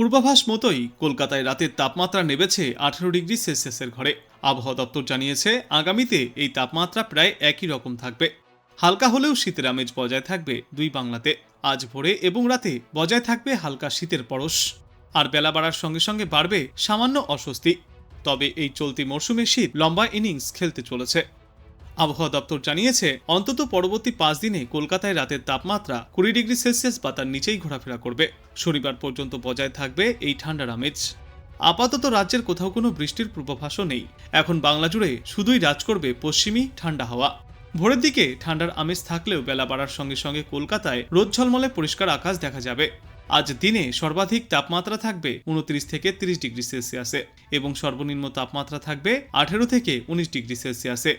পূর্বাভাস মতোই কলকাতায় রাতের তাপমাত্রা নেমেছে আঠারো ডিগ্রি সেলসিয়াসের ঘরে। আবহাওয়া দপ্তর জানিয়েছে, আগামীতে এই তাপমাত্রা প্রায় একই রকম থাকবে। হালকা হলেও শীতের আমেজ বজায় থাকবে দুই বাংলাতে। আজ ভোরে এবং রাতে বজায় থাকবে হালকা শীতের পরশ। আর বেলা বাড়ার সঙ্গে সঙ্গে বাড়বে সামান্য অস্বস্তি। তবে এই চলতি মরশুমে শীত লম্বা ইনিংস খেলতে চলেছে। আবহাওয়া দপ্তর জানিয়েছে, অন্তত পরবর্তী পাঁচ দিনে কলকাতায় রাতের তাপমাত্রা কুড়ি ডিগ্রি সেলসিয়াস বা তার নিচেই ঘোরাফেরা করবে। শনিবার পর্যন্ত বজায় থাকবে এই ঠান্ডার আমেজ। আপাতত রাজ্যের কোথাও কোনো বৃষ্টির পূর্বাভাসও নেই। এখন বাংলা জুড়ে শুধুই রাজ করবে পশ্চিমী ঠান্ডা হাওয়া। ভোরের দিকে ঠান্ডার আমেজ থাকলেও বেলা বাড়ার সঙ্গে সঙ্গে কলকাতায় রোদ ঝলমলে পরিষ্কার আকাশ দেখা যাবে। আজ দিনে সর্বাধিক তাপমাত্রা থাকবে উনত্রিশ থেকে তিরিশ ডিগ্রি সেলসিয়াসে এবং সর্বনিম্ন তাপমাত্রা থাকবে আঠেরো থেকে উনিশ ডিগ্রি সেলসিয়াসে।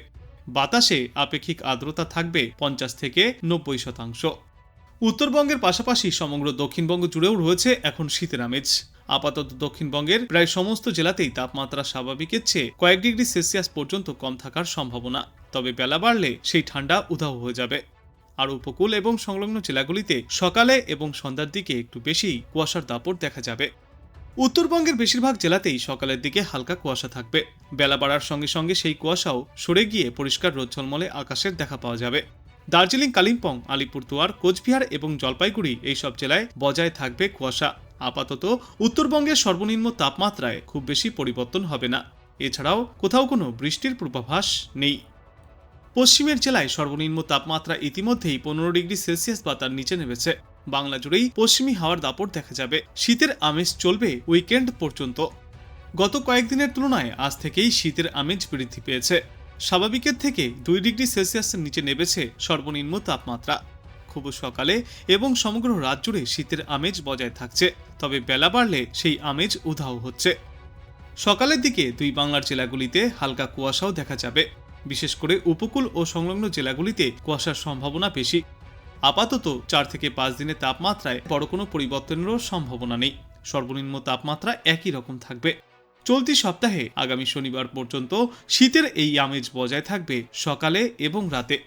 বাতাসে আপেক্ষিক আর্দ্রতা থাকবে পঞ্চাশ থেকে নব্বই শতাংশ। উত্তরবঙ্গের পাশাপাশি সমগ্র দক্ষিণবঙ্গ জুড়েও রয়েছে এখন শীতের আমেজ। আপাতত দক্ষিণবঙ্গের প্রায় সমস্ত জেলাতেই তাপমাত্রা স্বাভাবিকের চেয়ে কয়েক ডিগ্রি সেলসিয়াস পর্যন্ত কম থাকার সম্ভাবনা, তবে বেলা বাড়লে সেই ঠান্ডা উধাও হয়ে যাবে। আর উপকূল এবং সংলগ্ন জেলাগুলিতে সকালে এবং সন্ধ্যার দিকে একটু বেশি কুয়াশার দাপট দেখা যাবে। উত্তরবঙ্গের বেশিরভাগ জেলাতেই সকালের দিকে হালকা কুয়াশা থাকবে। বেলা বাড়ার সঙ্গে সঙ্গে সেই কুয়াশাও সরে গিয়ে পরিষ্কার রোদ ঝলমলে আকাশের দেখা পাওয়া যাবে। দার্জিলিং, কালিম্পং, আলিপুরদুয়ার, কোচবিহার এবং জলপাইগুড়ি এইসব জেলায় বজায় থাকবে কুয়াশা। আপাতত উত্তরবঙ্গের সর্বনিম্ন তাপমাত্রায় খুব বেশি পরিবর্তন হবে না। এছাড়াও কোথাও কোনো বৃষ্টির পূর্বাভাস নেই। পশ্চিমের জেলায় সর্বনিম্ন তাপমাত্রা ইতিমধ্যেই পনেরো ডিগ্রি সেলসিয়াস বা তার নিচে নেমেছে। বাংলা জুড়েই পশ্চিমী হাওয়ার দাপট দেখা যাবে। শীতের আমেজ চলবে উইকেন্ড পর্যন্ত। গত কয়েকদিনের তুলনায় আজ থেকেই শীতের আমেজ বৃদ্ধি পেয়েছে। স্বাভাবিকের থেকে দুই ডিগ্রি সেলসিয়াসের নিচে নেমেছে সর্বনিম্ন তাপমাত্রা। খুব সকালে এবং সমগ্র রাত জুড়ে শীতের আমেজ বজায় থাকছে, তবে বেলা বাড়লে সেই আমেজ উধাও হচ্ছে। সকালের দিকে দুই বাংলার জেলাগুলিতে হালকা কুয়াশাও দেখা যাবে। বিশেষ করে উপকূল ও সংলগ্ন জেলাগুলিতে কুয়াশার সম্ভাবনা বেশি। আপাতত চার থেকে পাঁচ দিনের তাপমাত্রায় বড় কোনো পরিবর্তনেরও সম্ভাবনা নেই। সর্বনিম্ন তাপমাত্রা একই রকম থাকবে। চলতি সপ্তাহে আগামী শনিবার পর্যন্ত শীতের এই আমেজ বজায় থাকবে সকালে এবং রাতে।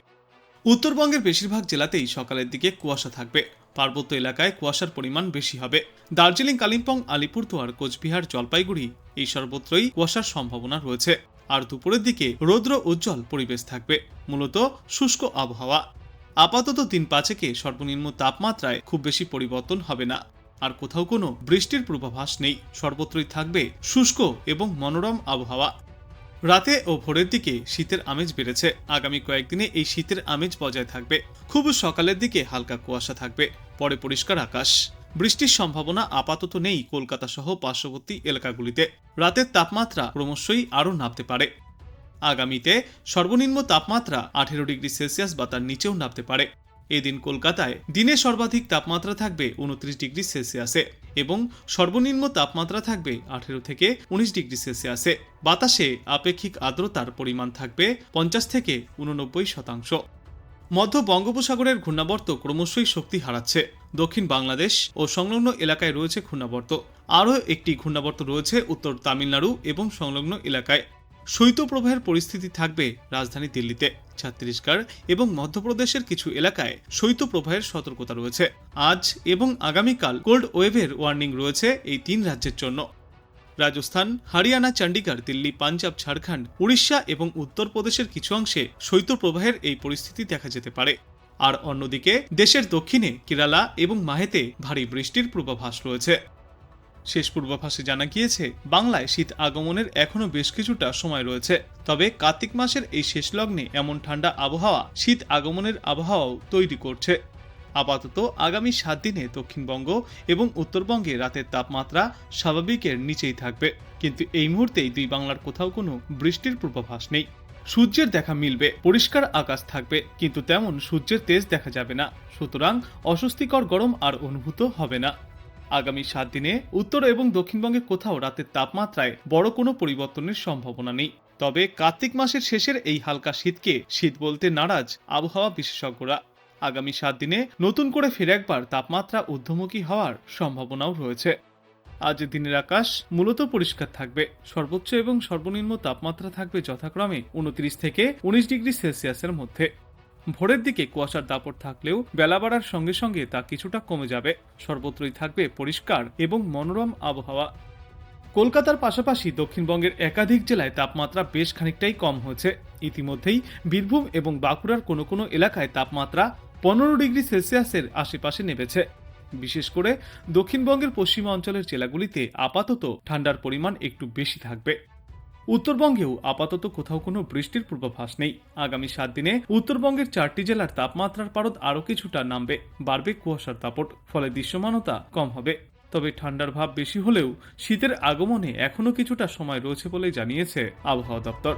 উত্তরবঙ্গের বেশিরভাগ জেলাতেই সকালের দিকে কুয়াশা থাকবে। পার্বত্য এলাকায় কুয়াশার পরিমাণ বেশি হবে। দার্জিলিং, কালিম্পং, আলিপুরদুয়ার, কোচবিহার, জলপাইগুড়ি এই সর্বত্রই কুয়াশার সম্ভাবনা রয়েছে। আর দুপুরের দিকে রৌদ্র উজ্জ্বল পরিবেশ থাকবে। মূলত শুষ্ক আবহাওয়া। আপাতত দিন পাঁচেকে সর্বনিম্ন তাপমাত্রায় খুব বেশি পরিবর্তন হবে না। আর কোথাও কোনো বৃষ্টির পূর্বাভাস নেই। সর্বত্রই থাকবে শুষ্ক এবং মনোরম আবহাওয়া। রাতে ও ভোরের দিকে শীতের আমেজ বেড়েছে। আগামী কয়েকদিনে এই শীতের আমেজ বজায় থাকবে। খুব সকালের দিকে হালকা কুয়াশা থাকবে। পরে পরিষ্কার আকাশ। বৃষ্টির সম্ভাবনা আপাতত নেই কলকাতা সহ পার্শ্ববর্তী এলাকাগুলিতে। রাতের তাপমাত্রা ক্রমশই আরও নামতে পারে। আগামীতে সর্বনিম্ন তাপমাত্রা আঠেরো ডিগ্রি সেলসিয়াস বা তার নিচেও নামতে পারে। এদিন কলকাতায় দিনে সর্বাধিক তাপমাত্রা থাকবে উনত্রিশ ডিগ্রি সেলসিয়াসে এবং সর্বনিম্ন তাপমাত্রা থাকবে আঠেরো থেকে উনিশ ডিগ্রি সেলসিয়াসে। বাতাসে আপেক্ষিক আর্দ্রতার পরিমাণ থাকবে পঞ্চাশ থেকে উননব্বই শতাংশ। মধ্য বঙ্গোপসাগরের ঘূর্ণাবর্ত ক্রমশই শক্তি হারাচ্ছে। দক্ষিণ বাংলাদেশ ও সংলগ্ন এলাকায় রয়েছে ঘূর্ণাবর্ত। আরও একটি ঘূর্ণাবর্ত রয়েছে উত্তর তামিলনাড়ু এবং সংলগ্ন এলাকায়। শৈত্যপ্রবাহের পরিস্থিতি থাকবে রাজধানী দিল্লিতে, ছত্তিশগড় এবং মধ্যপ্রদেশের কিছু এলাকায় শৈত্যপ্রবাহের সতর্কতা রয়েছে। আজ এবং আগামীকাল কোল্ড ওয়েভের ওয়ার্নিং রয়েছে এই তিন রাজ্যের জন্য। রাজস্থান, হরিয়ানা, চণ্ডীগড়, দিল্লি, পাঞ্জাব, ঝাড়খণ্ড, উড়িষ্যা এবং উত্তরপ্রদেশের কিছু অংশে শৈত্যপ্রবাহের এই পরিস্থিতি দেখা যেতে পারে। আর অন্যদিকে, দেশের দক্ষিণে কেরালা এবং মাহেতে ভারী বৃষ্টির পূর্বাভাস রয়েছে। শেষ পূর্বাভাসে জানা গিয়েছে, বাংলায় শীত আগমনের এখনও বেশ কিছুটা সময় রয়েছে। তবে কার্তিক মাসের এই শেষ লগ্নে এমন ঠান্ডা আবহাওয়া শীত আগমনের আবহাওয়াও তৈরি করছে। আপাতত আগামী সাত দিনে দক্ষিণবঙ্গ এবং উত্তরবঙ্গে রাতের তাপমাত্রা স্বাভাবিকের নিচেই থাকবে। কিন্তু এই মুহূর্তেই দুই বাংলার কোথাও কোনো বৃষ্টির পূর্বাভাস নেই। সূর্যের দেখা মিলবে, পরিষ্কার আকাশ থাকবে, কিন্তু তেমন সূর্যের তেজ দেখা যাবে না। সুতরাং অস্বস্তিকর গরম আর অনুভূত হবে না। আগামী সাত দিনে উত্তর এবং দক্ষিণবঙ্গে কোথাও রাতের তাপমাত্রায় বড় কোনো পরিবর্তনের সম্ভাবনা নেই। তবে কার্তিক মাসের শেষের এই হালকা শীতকে শীত বলতে নারাজ আবহাওয়া বিশেষজ্ঞরা। আগামী সাত দিনে নতুন করে ফের একবার তাপমাত্রা ঊর্ধ্বমুখী হওয়ার সম্ভাবনাও রয়েছে। আজ দিনের আকাশ মূলত পরিষ্কার থাকবে। সর্বোচ্চ এবং সর্বনিম্ন তাপমাত্রা থাকবে যথাক্রমে উনত্রিশ থেকে উনিশ ডিগ্রি সেলসিয়াসের মধ্যে। ভোরের দিকে কুয়াশার দাপট থাকলেও বেলা বাড়ার সঙ্গে সঙ্গে তা কিছুটা কমে যাবে। সর্বত্রই থাকবে পরিষ্কার এবং মনোরম আবহাওয়া। কলকাতার পাশাপাশি দক্ষিণবঙ্গের একাধিক জেলায় তাপমাত্রা বেশ খানিকটাই কম হয়েছে। ইতিমধ্যেই বীরভূম এবং বাঁকুড়ার কোনো কোনো এলাকায় তাপমাত্রা পনেরো ডিগ্রি সেলসিয়াসের আশেপাশে নেমেছে। বিশেষ করে দক্ষিণবঙ্গের পশ্চিম অঞ্চলের জেলাগুলিতে আপাতত ঠান্ডার পরিমাণ একটু বেশি থাকবে। উত্তরবঙ্গেও আপাতত কোথাও কোনো বৃষ্টির পূর্বাভাস নেই। আগামী সাত দিনে উত্তরবঙ্গের চারটি জেলার তাপমাত্রার পারদ আরও কিছুটা নামবে, বাড়বে কুয়াশার দাপট, ফলে দৃশ্যমানতা কম হবে। তবে ঠান্ডার ভাব বেশি হলেও শীতের আগমনে এখনও কিছুটা সময় রয়েছে বলে জানিয়েছে আবহাওয়া দপ্তর।